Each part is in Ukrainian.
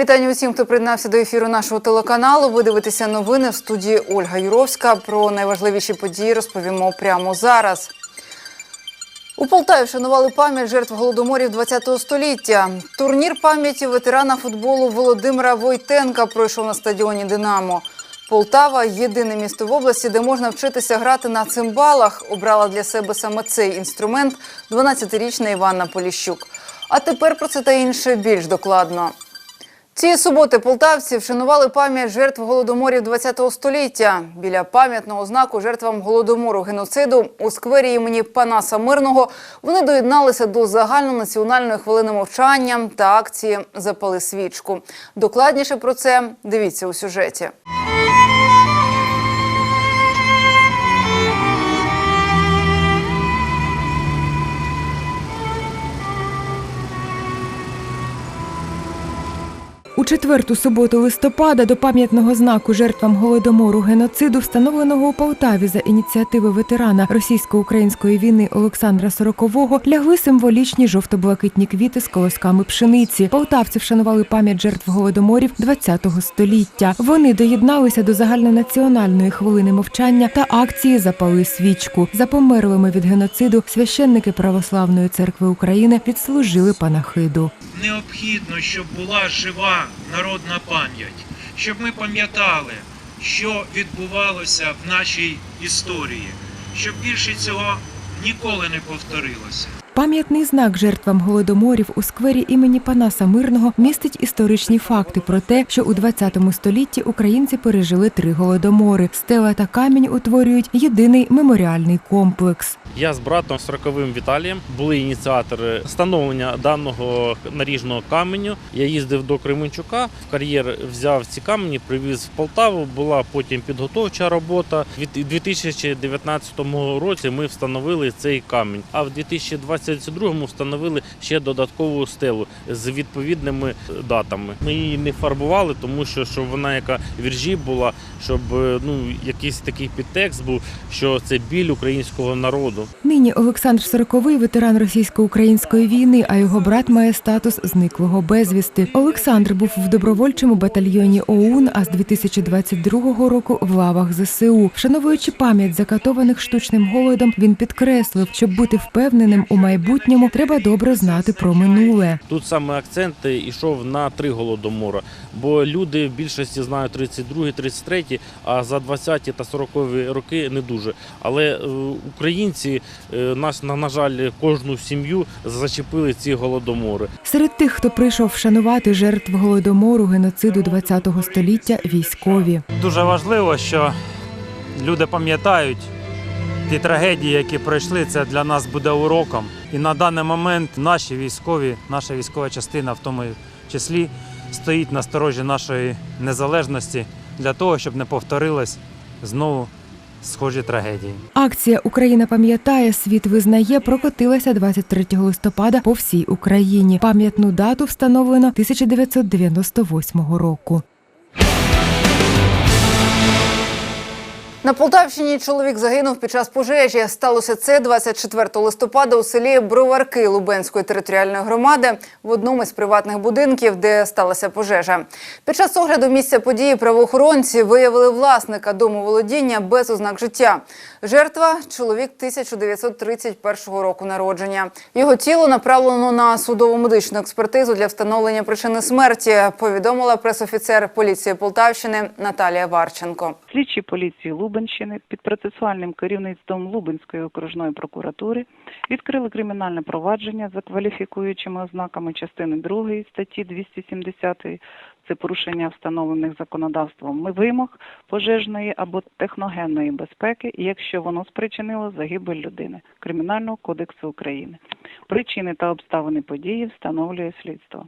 вітання усім, хто приєднався до ефіру нашого телеканалу. Ви дивитеся новини в студії Ольга Юровська. Про найважливіші події розповімо прямо зараз. У Полтаві вшанували пам'ять жертв голодоморів ХХ століття. Турнір пам'яті ветерана футболу Володимира Войтенка пройшов на стадіоні Динамо. Полтава єдине місто в області, де можна вчитися грати на цимбалах. Обрала для себе саме цей інструмент 12-річна Іванна Поліщук. А тепер про це та інше більш докладно. Цієї суботи полтавці вшанували пам'ять жертв голодоморів ХХ століття. Біля пам'ятного знаку жертвам голодомору геноциду у сквері імені Панаса Мирного вони доєдналися до загальнонаціональної хвилини мовчання та акції Запали свічку. Докладніше про це дивіться у сюжеті. У четверту суботу листопада до пам'ятного знаку жертвам голодомору геноциду, встановленого у Полтаві за ініціативи ветерана російсько-української війни Олександра Сорокового, лягли символічні жовто-блакитні квіти з колосками пшениці. Полтавці вшанували пам'ять жертв голодоморів ХХ століття. Вони доєдналися до загальнонаціональної хвилини мовчання та акції Запали свічку. За померлими від геноциду священники Православної церкви України відслужили панахиду. необхідно, щоб була жива народна пам'ять, щоб ми пам'ятали, що відбувалося в нашій історії, щоб більше цього ніколи не повторилося. Пам'ятний знак жертвам голодоморів у сквері імені Панаса Мирного містить історичні факти про те, що у 20 столітті українці пережили три голодомори. Стела та камінь утворюють єдиний меморіальний комплекс. Я з братом Сороковим Віталієм були ініціатори встановлення даного наріжного каменю. Я їздив до Кременчука, в кар'єр взяв ці камені, привіз в Полтаву. Була потім підготовча робота. У 2019 році ми встановили цей камінь. А в 2022 встановили ще додаткову стелу з відповідними датами. Ми її не фарбували, тому що щоб вона яка віржі була, щоб е, ну якийсь такий підтекст був, що це біль українського народу. Нині Олександр Сороковий ветеран російсько-української війни, а його брат має статус зниклого безвісти. Олександр був в добровольчому батальйоні ОУН, а з 2022 року в лавах ЗСУ. Вшановуючи пам'ять закатованих штучним голодом, він підкреслив, щоб бути впевненим у майбутньому, треба добре знати про минуле. Тут саме акцент йшов на три голодомора, бо люди в більшості знають 32, 33, а за 20 та 40 роки не дуже. Але е, українці е, нас на, на жаль кожну сім'ю зачепили ці голодомори. Серед тих, хто прийшов вшанувати жертв голодомору геноциду ХХ століття, військові. Дуже важливо, що люди пам'ятають ті трагедії, які пройшли. Це для нас буде уроком. І на даний момент наші військові, наша військова частина, в тому числі, стоїть на сторожі нашої незалежності для того, щоб не повторилось знову схожі трагедії. Акція Україна пам'ятає, світ визнає прокотилася 23 листопада по всій Україні. Пам'ятну дату встановлено 1998 року. На Полтавщині чоловік загинув під час пожежі. Сталося це 24 листопада у селі Броварки Лубенської територіальної громади в одному із приватних будинків, де сталася пожежа. Під час огляду місця події правоохоронці виявили власника дому володіння без ознак життя. Жертва чоловік 1931 року народження. Його тіло направлено на судово медичну експертизу для встановлення причини смерті. Повідомила пресофіцер поліції Полтавщини Наталія Варченко. Слідчі поліції Лубенщини під процесуальним керівництвом Лубенської окружної прокуратури відкрили кримінальне провадження за кваліфікуючими ознаками частини 2 статті 270 це порушення встановлених законодавством вимог пожежної або техногенної безпеки, якщо воно спричинило загибель людини Кримінального кодексу України. Причини та обставини події встановлює слідство.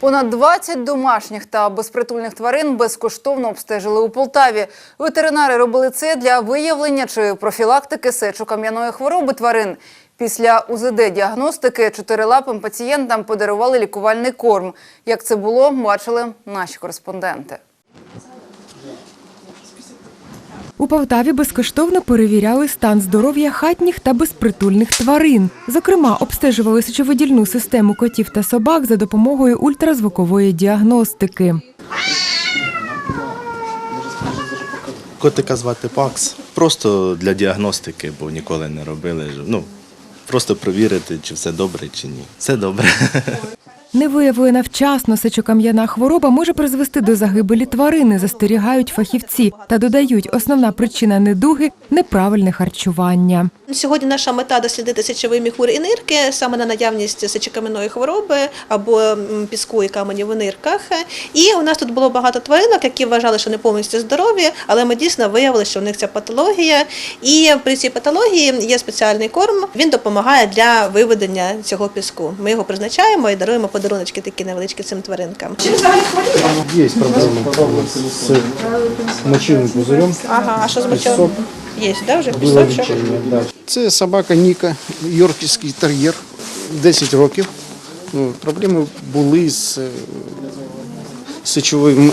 Понад 20 домашніх та безпритульних тварин безкоштовно обстежили у Полтаві. Ветеринари робили це для виявлення чи профілактики сечокам'яної хвороби тварин. Після УЗД-діагностики чотирилапим пацієнтам подарували лікувальний корм. Як це було, бачили наші кореспонденти. У Полтаві безкоштовно перевіряли стан здоров'я хатніх та безпритульних тварин. Зокрема, обстежували сечовидільну систему котів та собак за допомогою ультразвукової діагностики. Котика звати Пакс. Просто для діагностики, бо ніколи не робили. Ну, просто перевірити, чи все добре, чи ні. Все добре. Невиявлена вчасно сечокам'яна хвороба може призвести до загибелі тварини, застерігають фахівці та додають, основна причина недуги неправильне харчування. Сьогодні наша мета дослідити сечовий міхур і нирки саме на наявність сечокам'яної хвороби або піску і каменів у нирках. І у нас тут було багато тваринок, які вважали, що не повністю здорові, але ми дійсно виявили, що у них ця патологія. І при цій патології є спеціальний корм. Він допомагає для виведення цього піску. Ми його призначаємо і даруємо подаруночки такі невеличкі цим тваринкам. Чим взагалі хворіє? Есть проблемы с мочевым пузырем. Ага, а що з мочом? Є, да, вже Было пісочок? лечение, да. Це собака Ніка, йорківський тер'єр, 10 років. Ну, проблеми були з сечовим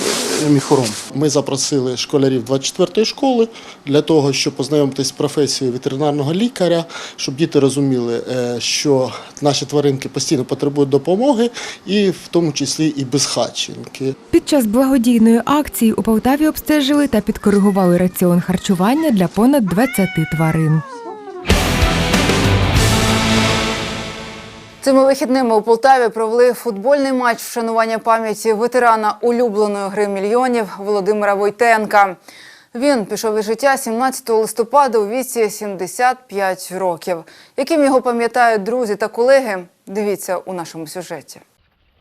міхуром. Ми запросили школярів 24-ї школи для того, щоб познайомитись з професією ветеринарного лікаря, щоб діти розуміли, е, що наші тваринки постійно потребують допомоги, і в тому числі і безхатченки. Під час благодійної акції у Полтаві обстежили та підкоригували раціон харчування для понад 20 тварин. Цими вихідними у Полтаві провели футбольний матч вшанування пам'яті ветерана улюбленої гри мільйонів Володимира Войтенка. Він пішов із життя 17 листопада у віці 75 років. Яким його пам'ятають друзі та колеги? Дивіться у нашому сюжеті.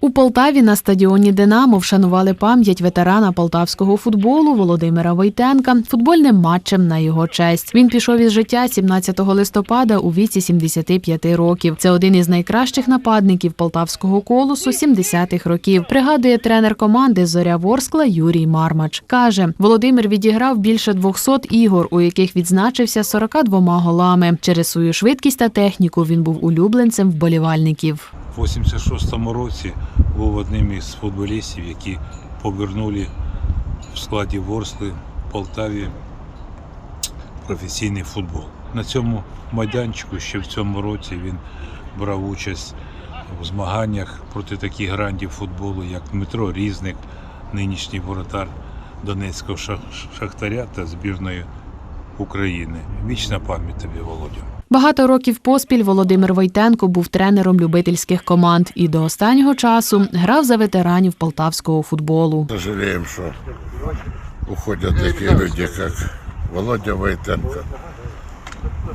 У Полтаві на стадіоні Динамо вшанували пам'ять ветерана полтавського футболу Володимира Войтенка футбольним матчем на його честь. Він пішов із життя 17 листопада у віці 75 років. Це один із найкращих нападників полтавського колосу 70-х років. Пригадує тренер команди Зоря Ворскла Юрій Мармач. каже, Володимир відіграв більше 200 ігор, у яких відзначився 42 голами. Через свою швидкість та техніку він був улюбленцем вболівальників. В 86-му році був одним із футболістів, які повернули в складі Ворсли в Полтаві професійний футбол. На цьому майданчику ще в цьому році він брав участь у змаганнях проти таких грандів футболу, як Дмитро Різник, нинішній воротар Донецького Шах- Шахтаря та збірної України. Вічна пам'ять тобі, Володю. Багато років поспіль Володимир Войтенко був тренером любительських команд і до останнього часу грав за ветеранів полтавського футболу. Жаліємо, що уходять такі люди, як Володя Войтенко.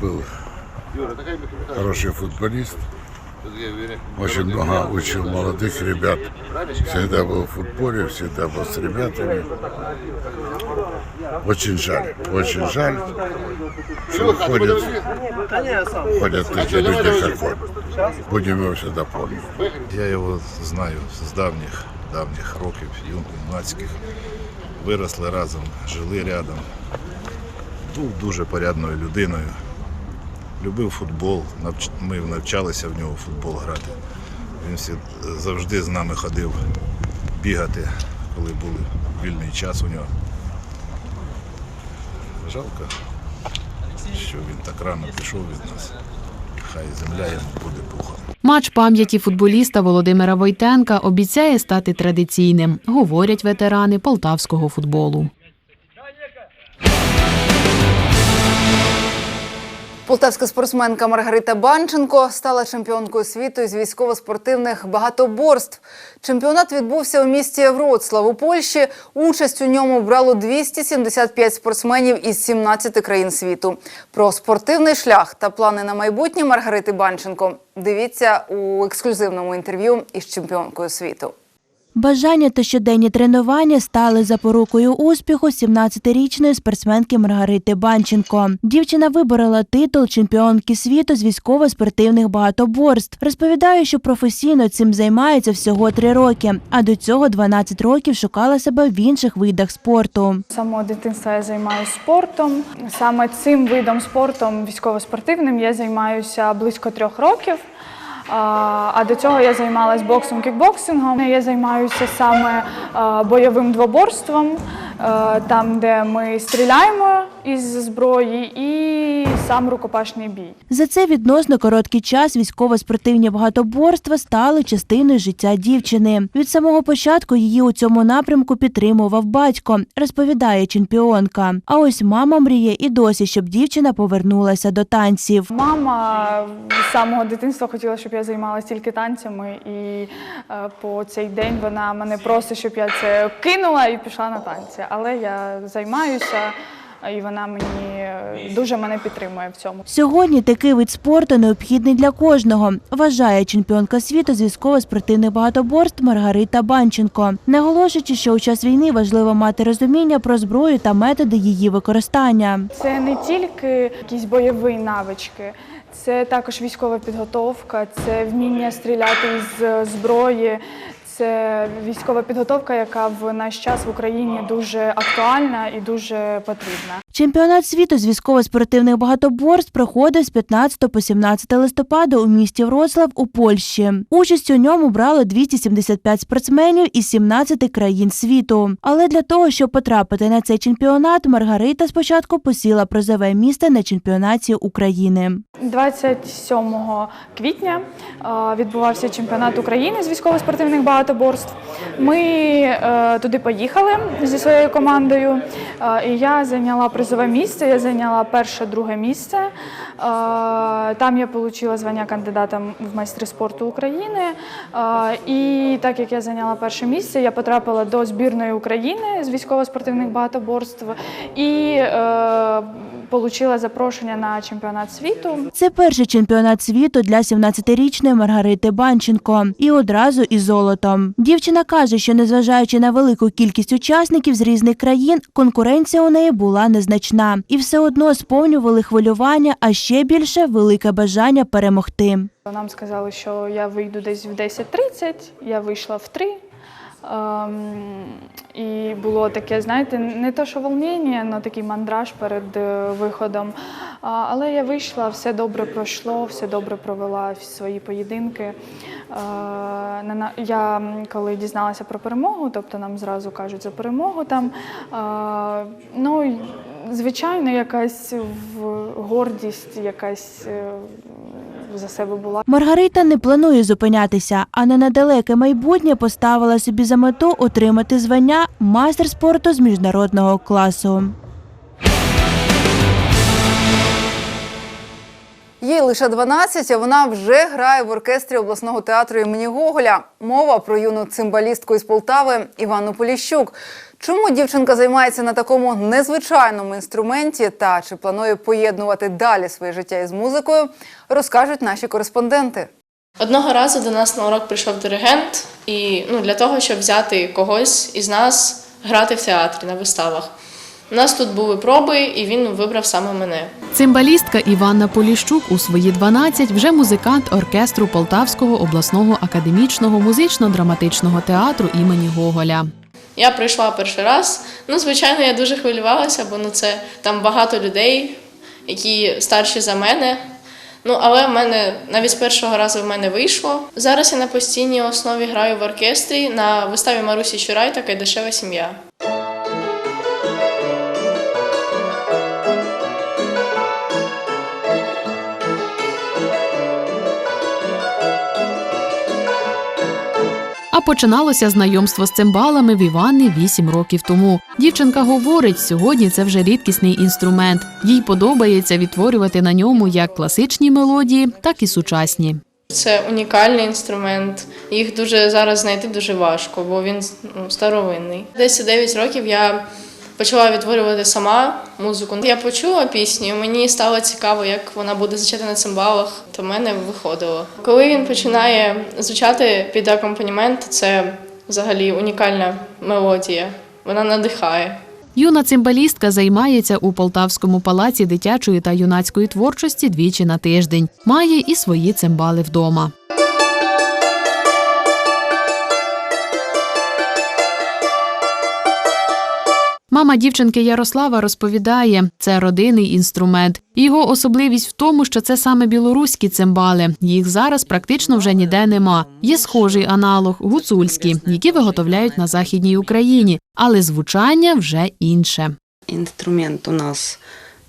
був хороший футболист. Очень много учил молодых ребят. Всегда был в футболе, всегда был с ребятами. Очень жаль, очень жаль, что уходят, уходят такие люди, как он. Будем его всегда помнить. Я його знаю з давніх, давніх років, юнацьких. Виросли разом, жили рядом. Був дуже порядною людиною. Любив футбол. Ми навчалися в нього футбол грати. Він завжди з нами ходив бігати, коли був вільний час у нього. Жалко, що він так рано пішов від нас. Хай земля йому буде пухом. Матч пам'яті футболіста Володимира Войтенка обіцяє стати традиційним, говорять ветерани полтавського футболу. Полтавська спортсменка Маргарита Банченко стала чемпіонкою світу із військово-спортивних багатоборств. Чемпіонат відбувся у місті Вроцлав у Польщі. Участь у ньому брало 275 спортсменів із 17 країн світу. Про спортивний шлях та плани на майбутнє Маргарити Банченко дивіться у ексклюзивному інтерв'ю із чемпіонкою світу. Бажання та щоденні тренування стали запорукою успіху 17-річної спортсменки Маргарити Банченко. Дівчина виборола титул чемпіонки світу з військово-спортивних багатоборств. Розповідає, що професійно цим займається всього три роки, а до цього 12 років шукала себе в інших видах спорту. З самого дитинства я займаюся спортом. Саме цим видом спортом військово-спортивним я займаюся близько трьох років. А до цього я займалась боксом, кікбоксингом. Я займаюся саме бойовим двоборством там, де ми стріляємо із зброї, і сам рукопашний бій. За це відносно короткий час військово-спортивні багатоборства стали частиною життя дівчини. Від самого початку її у цьому напрямку підтримував батько, розповідає чемпіонка. А ось мама мріє і досі, щоб дівчина повернулася до танців. Мама з самого дитинства хотіла, щоб я займалася тільки танцями, і е, по цей день вона мене просить, щоб я це кинула і пішла на танці. Але я займаюся, і вона мені дуже мене підтримує в цьому. Сьогодні такий вид спорту необхідний для кожного, вважає чемпіонка світу з військово-спортивних багатоборств Маргарита Банченко, наголошуючи, що у час війни важливо мати розуміння про зброю та методи її використання. Це не тільки якісь бойові навички, це також військова підготовка, це вміння стріляти з зброї. Це військова підготовка, яка в наш час в Україні дуже актуальна і дуже потрібна. Чемпіонат світу з військово-спортивних багатоборств проходив з 15 по 17 листопада у місті Вроцлав у Польщі. Участь у ньому брали 275 спортсменів із 17 країн світу. Але для того, щоб потрапити на цей чемпіонат, Маргарита спочатку посіла призове місце на чемпіонаті України. 27 квітня е, відбувався чемпіонат України з військово-спортивних багатоборств. Ми е, туди поїхали зі своєю командою, е, і я зайняла призове місце. Я зайняла перше, друге місце. Е, Там я отримала звання кандидата в майстри спорту України. Е, І так як я зайняла перше місце, я потрапила до збірної України з військово-спортивних багатоборств і е, отримала запрошення на чемпіонат світу. Це перший чемпіонат світу для 17-річної Маргарити Банченко і одразу із золотом. Дівчина каже, що незважаючи на велику кількість учасників з різних країн, конкуренція у неї була незначна і все одно сповнювали хвилювання, а ще більше велике бажання перемогти. Нам сказали, що я вийду десь в 10.30, я вийшла в 3. Ем, і було таке, знаєте, не то, що волнення, але такий мандраж перед е, виходом. Але я вийшла, все добре пройшло, все добре провела свої поєдинки. Е, я коли дізналася про перемогу, тобто нам зразу кажуть за перемогу там. е, ну, звичайно, якась гордість, якась за себе була. Маргарита не планує зупинятися, а на недалеке майбутнє поставила собі за мету отримати звання майстер спорту з міжнародного класу. Їй лише 12, а вона вже грає в оркестрі обласного театру імені Гоголя. Мова про юну цимбалістку із Полтави Івану Поліщук. Чому дівчинка займається на такому незвичайному інструменті та чи планує поєднувати далі своє життя із музикою, розкажуть наші кореспонденти. Одного разу до нас на урок прийшов диригент, і ну, для того, щоб взяти когось із нас грати в театрі на виставах. У нас тут були проби, і він вибрав саме мене. Цимбалістка Іванна Поліщук у свої 12 вже музикант оркестру Полтавського обласного академічного музично-драматичного театру імені Гоголя. Я прийшла перший раз. Ну, звичайно, я дуже хвилювалася, бо ну, це там багато людей, які старші за мене. Ну, але в мене навіть з першого разу в мене вийшло. Зараз я на постійній основі граю в оркестрі на виставі Марусі Чурай така дешева сім'я. Починалося знайомство з цимбалами в Івани 8 років тому. Дівчинка говорить, сьогодні це вже рідкісний інструмент. Їй подобається відтворювати на ньому як класичні мелодії, так і сучасні. Це унікальний інструмент. Їх дуже зараз знайти дуже важко, бо він ну, старовинний. Десь у 9 років я почала відтворювати сама музику. Я почула пісню, мені стало цікаво, як вона буде звучати на цимбалах, то в мене виходило. Коли він починає звучати під акомпанімент, це взагалі унікальна мелодія. Вона надихає. Юна цимбалістка займається у Полтавському палаці дитячої та юнацької творчості двічі на тиждень. Має і свої цимбали вдома. Мама дівчинки Ярослава розповідає, це родинний інструмент. Його особливість в тому, що це саме білоруські цимбали. Їх зараз практично вже ніде нема. Є схожий аналог гуцульські, які виготовляють на західній Україні, але звучання вже інше. Инструмент у нас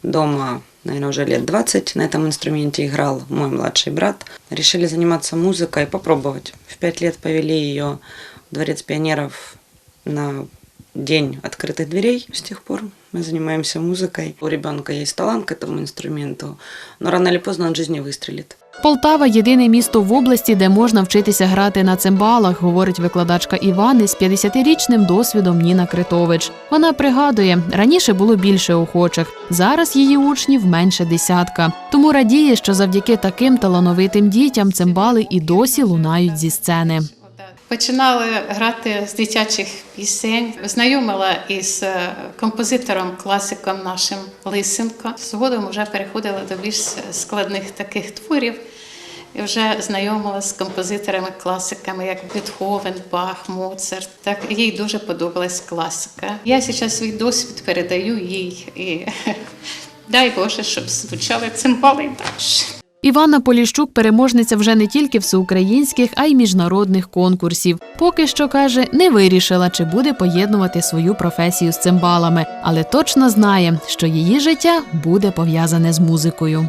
дома, наверное, уже лет 20. На этом инструменте играл мой младший брат. Решили заниматься музыкой, попробовать. В пять лет повели ее в Дворец пионеров на день открытых дверей. С тех пор мы занимаемся музыкой. У ребенка есть талант к этому инструменту, но рано или поздно он в жизни выстрелит. Полтава єдине місто в області, де можна вчитися грати на цимбалах, говорить викладачка Івани з 50-річним досвідом Ніна Критович. Вона пригадує, раніше було більше охочих, зараз її учнів менше десятка. Тому радіє, що завдяки таким талановитим дітям цимбали і досі лунають зі сцени. Починали грати з дитячих пісень, знайомила із е, композитором, класиком нашим Лисенко. Згодом вже переходила до більш складних таких творів. І вже знайомила з композиторами, класиками, як Бетховен, Бах, Моцарт. Так їй дуже подобалась класика. Я зараз свій досвід передаю їй і дай Боже, щоб звучали цимбали і далі. Іванна Поліщук переможниця вже не тільки всеукраїнських, а й міжнародних конкурсів. Поки що каже, не вирішила, чи буде поєднувати свою професію з цимбалами, але точно знає, що її життя буде пов'язане з музикою.